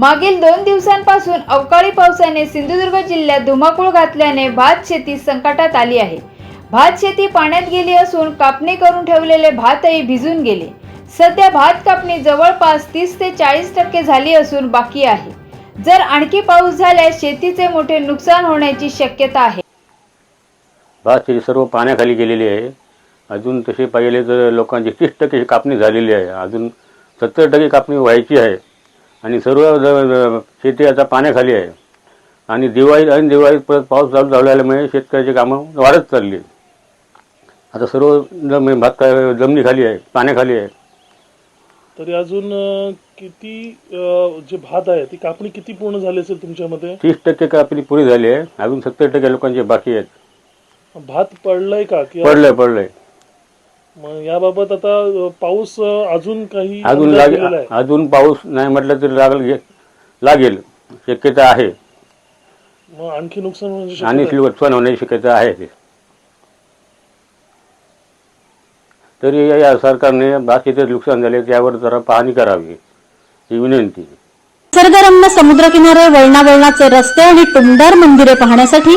मागील दोन दिवसांपासून अवकाळी पावसाने सिंधुदुर्ग जिल्ह्यात धुमाकूळ घातल्याने भात शेती संकटात आली आहे. भात शेती पाण्यात गेली असून कापणी करून ठेवलेले भातही भिजून गेले. सध्या भात कापणी जवळपास तीस ते चाळीस टक्के झाली असून बाकी आहे. जर आणखी पाऊस झाल्यास शेतीचे मोठे नुकसान होण्याची शक्यता आहे. भात शेती सर्व पाण्याखाली गेलेली आहे. अजून तसे पाहिले तर लोकांची तीस टक्के कापणी झालेली आहे. अजून सत्तर टक्के कापणी व्हायची आहे. आणि सर्व ज- शेती आता पाण्याखाली आहे. आणि दिवाळी आणि दिवाळीत परत पाऊस चालू झाल्यामुळे शेतकऱ्याची कामं वाढत चालली. आता सर्व जम भात का- जमिनीखाली आहे पाण्याखाली आहे. तरी अजून अ, किती अ, जे भात आहे ती कापणी किती पूर्ण झाली असेल तुमच्या मते? तीस टक्के कापणी पुरी झाली आहे. अजून सत्तर टक्के लोकांचे बाकी आहेत. भात पडलाय का? किंवा पडलंय पडलंय. मग याबाबत आता पाऊस अजून काही अजून अंदाज लागेल दिलेला आहे? अजून पाऊस नाही म्हटलं तरी लागेल लागेल शक्यता आहे मग आणखी नुकसान होण्याची आणि शक्यता आहे? नुकसान होण्याची शक्यता आहे तरी या- या सरकारने बाकीचे नुकसान झाले त्यावर जरा पाहणी करावी ही विनंती निसर्गरम्य समुद्रकिनारे वळणा वळणाचे रस्ते आणि टुमदार मंदिरे पाहण्यासाठी